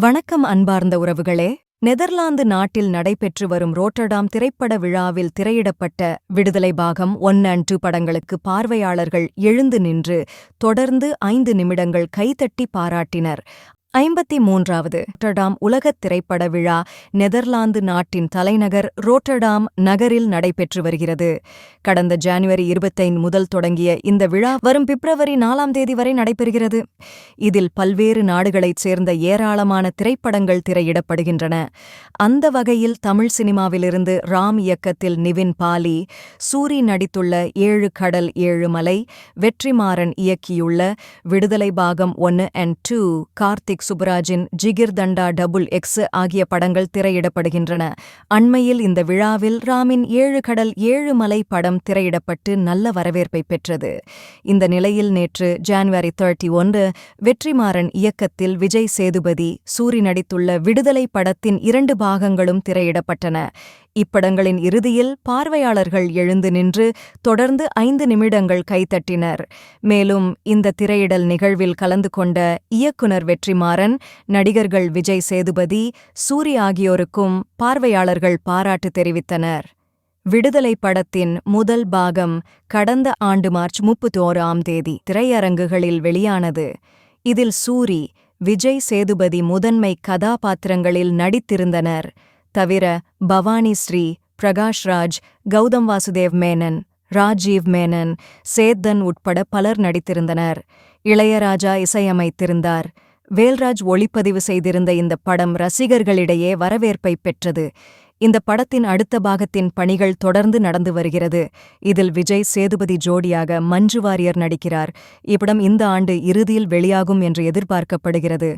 வணக்கம் அன்பார்ந்த உறவுகளே. நெதர்லாந்து நாட்டில் நடைபெற்று வரும் ரோட்டர்டாம் திரைப்பட விழாவில் திரையிடப்பட்ட விடுதலை பாகம் ஒன் அண்ட் டூ படங்களுக்கு பார்வையாளர்கள் எழுந்து நின்று தொடர்ந்து ஐந்து நிமிடங்கள் கைதட்டி பாராட்டினர். ஐம்பத்தி மூன்றாவது ரோட்டர்டாம் உலகத் திரைப்பட விழா நெதர்லாந்து நாட்டின் தலைநகர் ரோட்டர்டாம் நகரில் நடைபெற்று வருகிறது. கடந்த ஜனவரி இருபத்தைந்து முதல் தொடங்கிய இந்த விழா வரும் பிப்ரவரி நாலாம் தேதி வரை நடைபெறுகிறது. இதில் பல்வேறு நாடுகளைச் சேர்ந்த ஏராளமான திரைப்படங்கள் திரையிடப்படுகின்றன. அந்த வகையில் தமிழ் சினிமாவிலிருந்து ராம் இயக்கத்தில் நிவின் பாலி சூரி நடித்துள்ள ஏழு கடல் ஏழு மலை வெற்றிமாறன் இயக்கியுள்ள விடுதலை பாகம் ஒன்னு அண்ட் டூ கார்த்திக் சுப்ராஜின் ஜிகிர் தண்டா டபுள் எக்ஸ் ஆகிய படங்கள் திரையிடப்படுகின்றன. அண்மையில் இந்த விழாவில் ராமின் ஏழு கடல் ஏழு மலை படம் திரையிடப்பட்டு நல்ல வரவேற்பை பெற்றது. இந்த நிலையில் நேற்று ஜான்வரி தேர்ட்டி ஒன்று வெற்றிமாறன் இயக்கத்தில் விஜய் சேதுபதி சூரி நடித்துள்ள விடுதலை படத்தின் இரண்டு பாகங்களும் திரையிடப்பட்டன. இப்படங்களின் இறுதியில் பார்வையாளர்கள் எழுந்து நின்று தொடர்ந்து ஐந்து நிமிடங்கள் கைத்தட்டினர் மேலும் இந்த திரையிடல் நிகழ்வில் கலந்து கொண்ட இயக்குனர் வெற்றிமாறன் நடிகர்கள் விஜய் சேதுபதி சூரி ஆகியோருக்கும் பார்வையாளர்கள் பாராட்டு தெரிவித்தனர். விடுதலை படத்தின் முதல் பாகம் கடந்த ஆண்டு மார்ச் முப்பத்தோராம் தேதி திரையரங்குகளில் வெளியானது. இதில் சூரி விஜய் சேதுபதி முதன்மை கதாபாத்திரங்களில் நடித்திருந்தனர். தவிர பவானி ஸ்ரீ பிரகாஷ்ராஜ் கௌதம் வாசுதேவ் மேனன் ராஜீவ் மேனன் சேத்தன் உட்பட பலர் நடித்திருந்தனர். இளையராஜா இசையமைத்திருந்தார். வேல்ராஜ் ஒளிப்பதிவு செய்திருந்த இந்த படம் ரசிகர்களிடையே வரவேற்பை பெற்றது. இந்த படத்தின் அடுத்த பாகத்தின் பணிகள் தொடர்ந்து நடந்து வருகிறது. இதில் விஜய் சேதுபதி ஜோடியாக மஞ்சு வாரியர் நடிக்கிறார். இப்படம் இந்த ஆண்டு இறுதியில் வெளியாகும் என்று எதிர்பார்க்கப்படுகிறது.